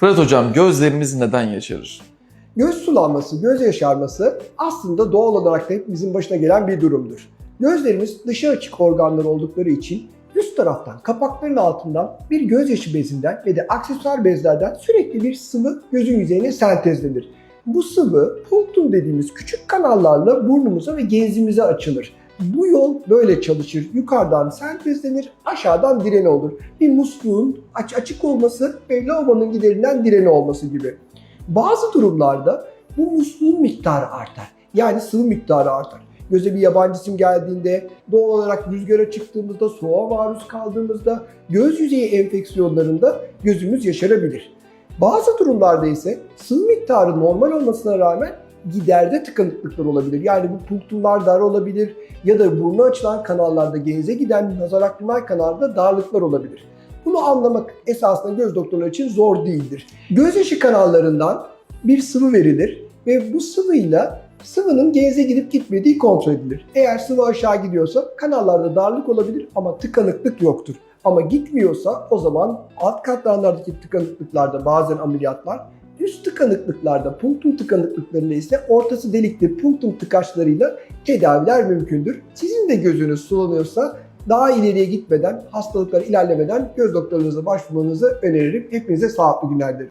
Fırat Hocam gözlerimiz neden yaşarır? Göz sulanması, göz yaşarması aslında doğal olarak da hepimizin başına gelen bir durumdur. Gözlerimiz dışa açık organlar oldukları için üst taraftan, kapakların altından bir gözyaşı bezinden ve de aksesuar bezlerden sürekli bir sıvı gözün yüzeyine sentezlenir. Bu sıvı punktum dediğimiz küçük kanallarla burnumuza ve genzimize açılır. Bu yol böyle çalışır. Yukarıdan sentezlenir, aşağıdan direni olur. Bir musluğun aç açık olması ve lavabonun giderinden direni olması gibi. Bazı durumlarda bu musluğun miktarı artar. Yani sıvı miktarı artar. Göze bir yabancı cisim geldiğinde, doğal olarak rüzgara çıktığımızda, soğuğa maruz kaldığımızda, göz yüzeyi enfeksiyonlarında gözümüz yaşarabilir. Bazı durumlarda ise sıvı miktarı normal olmasına rağmen giderde tıkanıklıklar olabilir. Yani bu punktumlar dar olabilir ya da burnu açılan kanallarda genze giden nazorakrimal kanalda darlıklar olabilir. Bunu anlamak esasında göz doktorları için zor değildir. Gözyaşı kanallarından bir sıvı verilir ve bu sıvıyla sıvının genze gidip gitmediği kontrol edilir. Eğer sıvı aşağı gidiyorsa kanallarda darlık olabilir ama tıkanıklık yoktur. Ama gitmiyorsa o zaman alt katlarlardaki tıkanıklıklarda bazen ameliyatlar, üst tıkanıklıklarda, punktum tıkanıklıklarında ise ortası delikli punktum tıkaçlarıyla tedaviler mümkündür. Sizin de gözünüz sulanıyorsa daha ileriye gitmeden, hastalıklar ilerlemeden göz doktorunuza başvurmanızı öneririm. Hepinize sağlıklı günler dilerim.